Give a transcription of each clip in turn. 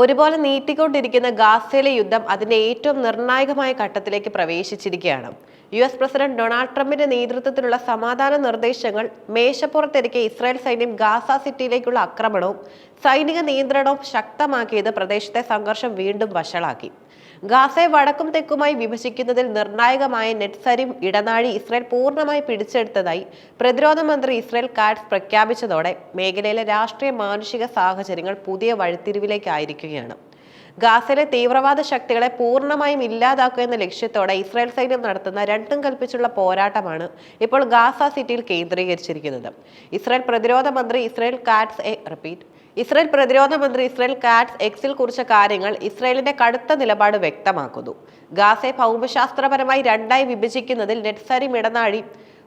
ഒരുപോലെ നീട്ടിക്കൊണ്ടിരിക്കുന്ന ഗാസയിലെ യുദ്ധം അതിന്റെ ഏറ്റവും നിർണായകമായ ഘട്ടത്തിലേക്ക് പ്രവേശിച്ചിരിക്കുകയാണ്. യു എസ് പ്രസിഡന്റ് ഡൊണാൾഡ് ട്രംപിന്റെ നേതൃത്വത്തിലുള്ള സമാധാന നിർദ്ദേശങ്ങൾ മേശപ്പുറത്തിരിക്കെ ഇസ്രായേൽ സൈന്യം ഗാസ സിറ്റിയിലേക്കുള്ള ആക്രമണവും സൈനിക നിയന്ത്രണവും ശക്തമാക്കിയത് പ്രദേശത്തെ സംഘർഷം വീണ്ടും വഷളാക്കി. ഗാസയെ വടക്കും തെക്കുമായി വിഭജിക്കുന്നതിൽ നിർണായകമായ നെറ്റ്സരിം ഇടനാഴി ഇസ്രായേൽ പൂർണമായി പിടിച്ചെടുത്തതായി പ്രതിരോധ മന്ത്രി ഇസ്രായേൽ കാറ്റ്സ് പ്രഖ്യാപിച്ചതോടെ മേഖലയിലെ രാഷ്ട്രീയ മാനുഷിക സാഹചര്യങ്ങൾ പുതിയ വഴിത്തിരിവിലേക്കായിരിക്കുകയാണ്. ഗാസയിലെ തീവ്രവാദ ശക്തികളെ പൂർണമായും ഇല്ലാതാക്കുക എന്ന ലക്ഷ്യത്തോടെ ഇസ്രായേൽ സൈന്യം നടത്തുന്ന രണ്ടും കൽപ്പിച്ചുള്ള പോരാട്ടമാണ് ഇപ്പോൾ ഗാസ സിറ്റിയിൽ കേന്ദ്രീകരിച്ചിരിക്കുന്നത്. ഇസ്രായേൽ പ്രതിരോധ മന്ത്രി Israel Katz a repeat Israel പ്രതിരോധ മന്ത്രി ഇസ്രായേൽ കാറ്റ്സ് എക്സിൽ കുറിച്ച കാര്യങ്ങൾ ഇസ്രായേലിന്റെ കടുത്ത നിലപാട് വ്യക്തമാക്കുന്നു. ഗാസയെ ഭൗമശാസ്ത്രപരമായി രണ്ടായി വിഭജിക്കുന്നതിൽ നെറ്റ്സരി ഇടനാഴി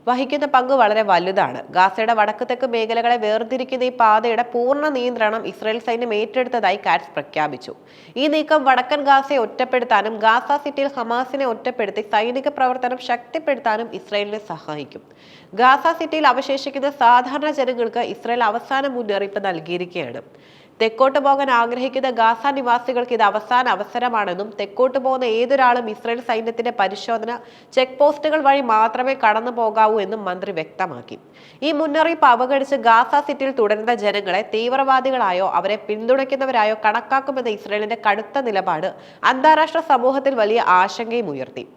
വഹിക്കുന്ന പങ്ക് വളരെ വലുതാണ്. ഗാസയുടെ വടക്കുതെക്ക് മേഖലകളെ വേർതിരിക്കുന്ന ഈ പാതയുടെ പൂർണ നിയന്ത്രണം ഇസ്രയേൽ സൈന്യം ഏറ്റെടുത്തതായി കാറ്റ്സ് പ്രഖ്യാപിച്ചു. ഈ നീക്കം വടക്കൻ ഗാസയെ ഒറ്റപ്പെടുത്താനും ഗാസ സിറ്റിയിൽ ഹമാസിനെ ഒറ്റപ്പെടുത്തി സൈനിക പ്രവർത്തനം ശക്തിപ്പെടുത്താനും ഇസ്രയേലിനെ സഹായിക്കും. ഗാസ സിറ്റിയിൽ അവശേഷിക്കുന്ന സാധാരണ ജനങ്ങൾക്ക് ഇസ്രയേൽ അവസാന മുന്നറിയിപ്പ് നൽകിയിരിക്കുകയാണ്. തെക്കോട്ട് പോകാൻ ആഗ്രഹിക്കുന്ന ഗാസ നിവാസികൾക്ക് ഇത് അവസാന അവസരമാണെന്നും തെക്കോട്ട് പോകുന്ന ഏതൊരാളും ഇസ്രായേൽ സൈന്യത്തിന്റെ പരിശോധന ചെക്ക് പോസ്റ്റുകൾ വഴി മാത്രമേ കടന്നു പോകാവൂ എന്നും മന്ത്രി വ്യക്തമാക്കി. ഈ മുന്നറിയിപ്പ് അവഗണിച്ച് ഗാസ സിറ്റിയിൽ തുടരുന്ന ജനങ്ങളെ തീവ്രവാദികളായോ അവരെ പിന്തുണയ്ക്കുന്നവരായോ കണക്കാക്കുമെന്ന ഇസ്രായേലിന്റെ കടുത്ത നിലപാട് അന്താരാഷ്ട്ര സമൂഹത്തിൽ വലിയ ആശങ്കയും ഉയർത്തി.